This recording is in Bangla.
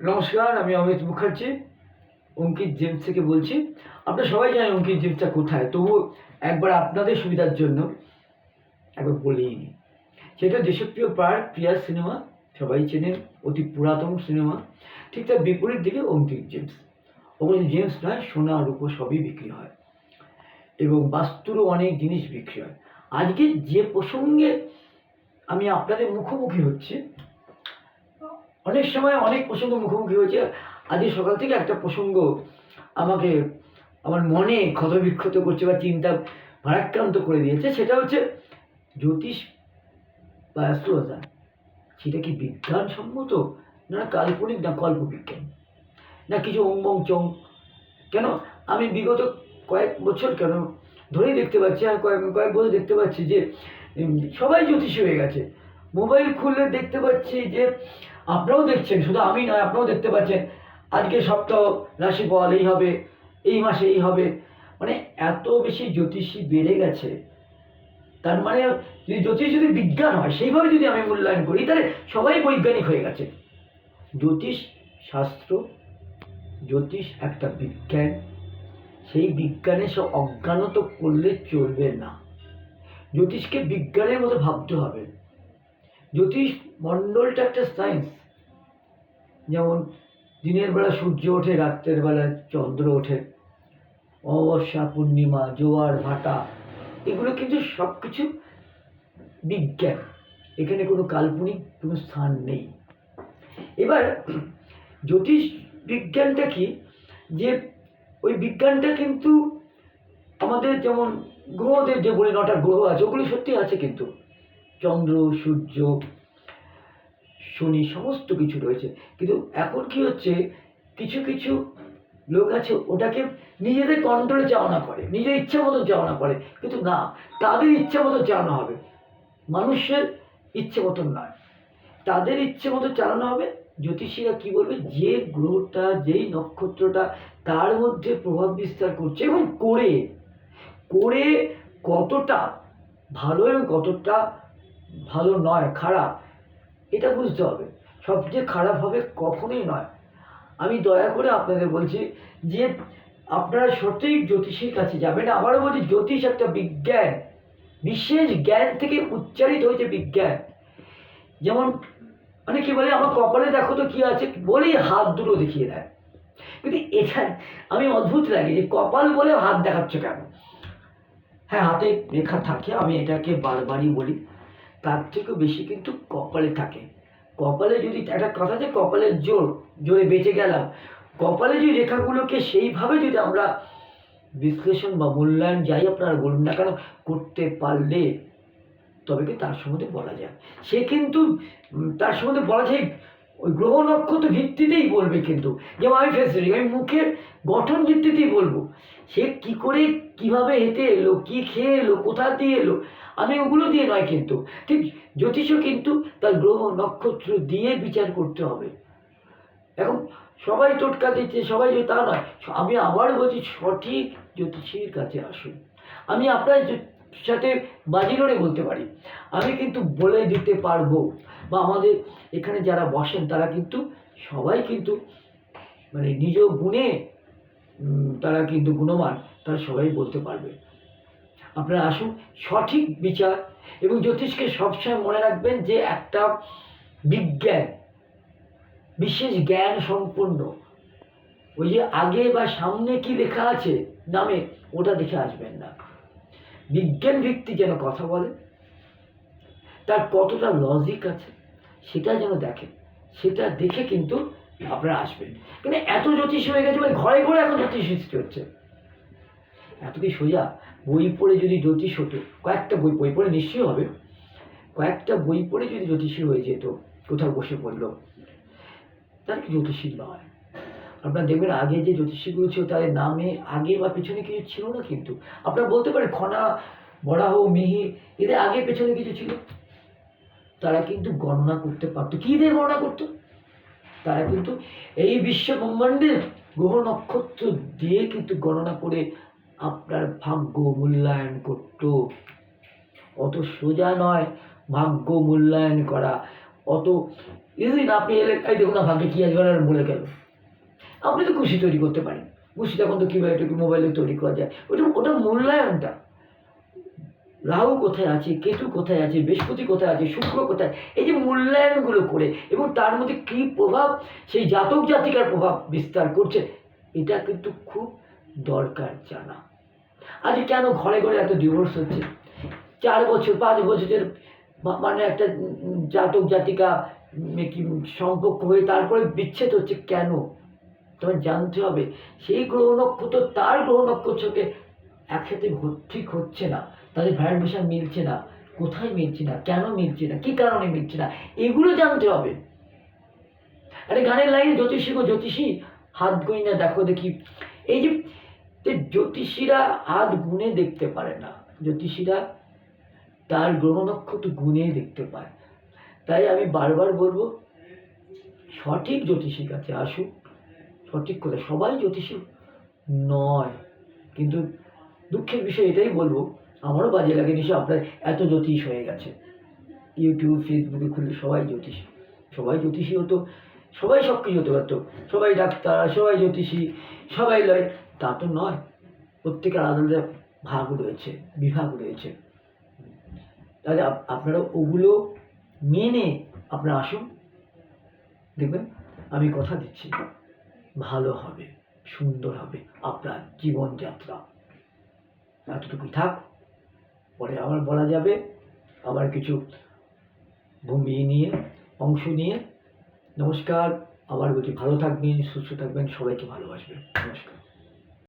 নমস্কার, আমি অমিত মুখার্জি, অঙ্কিত জেমস থেকে বলছি। আপনারা সবাই জানেন অঙ্কিত জেমসটা কোথায়, তবু একবার আপনাদের সুবিধার জন্য একবার বলেই নিই। সেটা দেশপ্রিয় পার্ক, প্রিয়া সিনেমা, সবাই চেনেন, অতি পুরাতন সিনেমা, ঠিক তার বিপরীত দিকে অঙ্কিত জেমস। ওখানে জেমস নয়, সোনা রূপো সবই বিক্রি হয়, এবং বাস্তুরও অনেক জিনিস বিক্রি হয়। আজকে যে প্রসঙ্গে আমি আপনাদের মুখোমুখি হচ্ছি অনেক সময় অনেক প্রসঙ্গ মুখোমুখি হয়েছে। আজকে সকাল থেকে একটা প্রসঙ্গ আমাকে আমার মনে ক্ষতবিক্ষত করছে বা চিন্তা ভারাক্রান্ত করে দিয়েছে। সেটা হচ্ছে জ্যোতিষ বা অ্যাস্ট্রোলজার সেটা কি বিজ্ঞানসম্মত না কাল্পনিক না কল্পবিজ্ঞান? না কিছু বং চং? কেন? আমি বিগত কয়েক বছর কেন ধরেই দেখতে পাচ্ছি আর কয়েক কয়েক বছর দেখতে পাচ্ছি যে সবাই জ্যোতিষী হয়ে গেছে। মোবাইল খুললে দেখতে পাচ্ছি যে আপনারাও দেখছেন, শুধু আমি নয়, আপনারাও দেখতে পাচ্ছেন। আজকে সপ্তাহ রাশিফল, এই হবে, এই মাসে এই হবে। মানে এত বেশি জ্যোতিষী বেড়ে গেছে। তার মানে যদি জ্যোতিষ যদি বিজ্ঞান হয়, সেইভাবে যদি আমি মূল্যায়ন করি, তাহলে সবাই বৈজ্ঞানিক হয়ে গেছে। জ্যোতিষ শাস্ত্র, জ্যোতিষ একটা বিজ্ঞান। সেই বিজ্ঞানে সব অজ্ঞানত করলে চলবে না। জ্যোতিষকে বিজ্ঞানের মতো ভাবতে হবে। জ্যোতিষ মণ্ডলটা একটা সায়েন্স যেমন দিনের বেলা সূর্য ওঠে, রাত্রের বেলা চন্দ্র ওঠে, অমাবস্যা, পূর্ণিমা, জোয়ার, ভাটা, এগুলো কিন্তু সব কিছু বিজ্ঞান। এখানে কোনো কাল্পনিক কোনো স্থান নেই। এবার জ্যোতিষ বিজ্ঞানটা কি? যে ওই বিজ্ঞানটা কিন্তু আমাদের যেমন গ্রহদের যে বলি নটা গ্রহ আছে, ওগুলো সত্যি আছে কিন্তু। চন্দ্র, সূর্য শনি সমস্ত কিছু রয়েছে। কিন্তু এখন কি হচ্ছে? কিছু কিছু লোক আছে, ওটাকে নিজেদের কন্ট্রোলে চাওনা করে, নিজের ইচ্ছা মতো চাওনা করে। কিন্তু না, তাদের ইচ্ছা মতো চালানো হবে। মানুষের ইচ্ছে মতন নয়। তাদের ইচ্ছে মতো চালানো হবে। জ্যোতিষীরা কি বলবে? যে গ্রহটা, যেই নক্ষত্রটা, তার মধ্যে প্রভাব বিস্তার করছে এবং করে করে কতটা ভালো এবং কতটা ভালো নয়, খারাপ এটা বুঝতে হবে। সবচেয়ে খারাপ হবে কখনোই নয়। আমি দয়া করে আপনাদের বলছি যে, আপনারা সঠিক জ্যোতিষীর কাছে যাবেন। আবারও বলছি, জ্যোতিষ একটা বিজ্ঞান। বিশেষ জ্ঞান থেকে উচ্চারিত হয়েছে বিজ্ঞান। যেমন মানে কি বলে, আমার কপালে দেখো তো কি আছে? বলেই হাত দুটো দেখিয়ে দেয়। কিন্তু এখানে আমি অদ্ভুত লাগে যে, কপাল বলে হাত দেখাচ্ছ কেন? হ্যাঁ হাতে রেখা থাকে, আমি এটাকে বারবারই বলি। তার থেকেও বেশি কিন্তু কপালে থাকে। কপালে যদি একটা কথা যে কপালের জোর, জোরে বেঁচে গেলাম। কপালে যে রেখাগুলোকে সেইভাবে যদি আমরা বিশ্লেষণ বা মূল্যায়ন যাই আপনারা বলুন না কেন, করতে পারলে তবে কি তার সম্বন্ধে বলা যায়। সে কিন্তু তার সম্বন্ধে বলা যায় ওই গ্রহ নক্ষত্র ভিত্তিতেই বলবে কিন্তু। যেমন আমি ফেসিলিটি আমি মুখের গঠন ভিত্তিতেই বলব। সে কি করে, কীভাবে হেঁটে এলো, কি খেয়ে এলো, কোথা দিয়ে এলো, আমি ওগুলো দিয়ে নয় কিন্তু। ঠিক জ্যোতিষও কিন্তু তার গ্রহ নক্ষত্র দিয়ে বিচার করতে হবে। এখন সবাই টোটকা দিচ্ছে, সবাই যে তা নয়। আমি আবার বলছি, সঠিক জ্যোতিষীর কাছে আসুন। আমি আপনার সাথে বাজি লড়ে বলতে পারি। আমি কিন্তু বলে দিতে পারব। বা আমাদের এখানে যারা বসেন, তারা কিন্তু সবাই কিন্তু মানে নিজ গুণে তারা কিন্তু গুণমান তারা সবাই বলতে পারবে। আপনারা আসুন, সঠিক বিচার এবং জ্যোতিষকে সবসময় মনে রাখবেন যে একটা বিজ্ঞান, বিশেষ জ্ঞান সম্পন্ন ওই যে আগে বা সামনে কি লেখা আছে, নামে, ওটা দেখে আসবেন না। বিজ্ঞান ভিত্তি যেন কথা বলে, তার কতটা লজিক আছে, সেটা যেন দেখেন সেটা দেখে কিন্তু আপনারা আসবেন। কিন্তু এত জ্যোতিষ হয়ে গেছে মানে ঘরে ঘরে এখন জ্যোতিষ সৃষ্টি হচ্ছে। এত কি সোজা? বই পড়ে যদি জ্যোতিষ হতো, কয়েকটা বই বই পড়ে নিশ্চয়ই হবে। কয়েকটা বই পড়ে যদি জ্যোতিষী হয়ে যেত, কোথাও বসে পড়ল তার কি জ্যোতিষী নয়? আপনারা দেখবেন আগে যে জ্যোতিষীগুলো ছিল, তাদের নামে আগে বা পেছনে কিছু ছিল না কিন্তু? আপনারা বলতে পারেন খনা বরাহ মিহির এদের আগে পেছনে কিছু ছিল? তারা কিন্তু গণনা করতে পারতো। কী দিয়ে গণনা করতো? তারা কিন্তু এই বিশ্ব ব্রহ্মাণ্ডের গ্রহ নক্ষত্র দিয়ে কিন্তু গণনা করে আপনার ভাগ্য মূল্যায়ন করতো। অত সোজা নয় ভাগ্য মূল্যায়ন করা। অত কিছুদিন আপনি এলেন এই দেখুন না ভাগ্যে কী আসবে বলে গেল। আপনি তো খুশি তৈরি করতে পারেন খুশি তখন তো কীভাবে এটুকু মোবাইলে তৈরি করা যায়। ওটা ওটা মূল্যায়নটা। রাহু কোথায় আছে? কেতু কোথায় আছে? বৃহস্পতি কোথায় আছে? শুক্র কোথায়? এই যে মূল্যায়নগুলো করে এবং তার মধ্যে কী প্রভাব? সেই জাতক জাতিকার প্রভাব বিস্তার করছে, এটা কিন্তু খুব দরকার জানা। আজ কেন ঘরে ঘরে এত ডিভোর্স হচ্ছে? চার বছর, পাঁচ বছরের মানে একটা জাতক জাতিকা সম্পর্ক হয়ে তারপরে বিচ্ছেদ হচ্ছে কেন? তোমার জানতে হবে, সেই গ্রহ নক্ষত্র তার গ্রহ নক্ষত্রকে একসাথে ঠিক হচ্ছে না। তাদের ভাইব্রেশন মিলছে না। কোথায় মিলছে না? কেন মিলছে না? কি কারণে মিলছে না? এগুলো জানতে হবে। আরে গানের লাইনে জ্যোতিষী গো, জ্যোতিষী, হাত গুনি না, দেখো দেখি। এই যে জ্যোতিষীরা হাত গুনে দেখতে পারে না। জ্যোতিষীরা তার গ্রহ নক্ষত্র গুনে দেখতে পায়। তাই আমি বারবার বলব, সঠিক জ্যোতিষীর কাছে আসুক সঠিক কথা, সবাই জ্যোতিষী নয়। কিন্তু দুঃখের বিষয় এটাই বলব, আমারও বাজে লাগে নিশ্চয় আপনার এত জ্যোতিষ হয়ে গেছে। ইউটিউব ফেসবুকে খুললে সবাই জ্যোতিষী। সবাই জ্যোতিষী হতো, সবাই সব কিছু হতে পারতো। সবাই ডাক্তার, সবাই জ্যোতিষী, সবাই লয়। তা তো নয়। প্রত্যেকের আলাদা আলাদা ভাগ রয়েছে, বিভাগ রয়েছে। তাহলে আপনারা ওগুলো মেনে আপনারা আসুন। দেখবেন, আমি কথা দিচ্ছি। ভালো হবে, সুন্দর হবে আপনার জীবনযাত্রা। এতটুকুই থাক, পরে আবার বলা যাবে, আবার কিছু ভূমি নিয়ে, অংশ নিয়ে। নমস্কার, আবার বলছি ভালো থাকবেন, সুস্থ থাকবেন, সবাইকে ভালোবাসবেন। নমস্কার।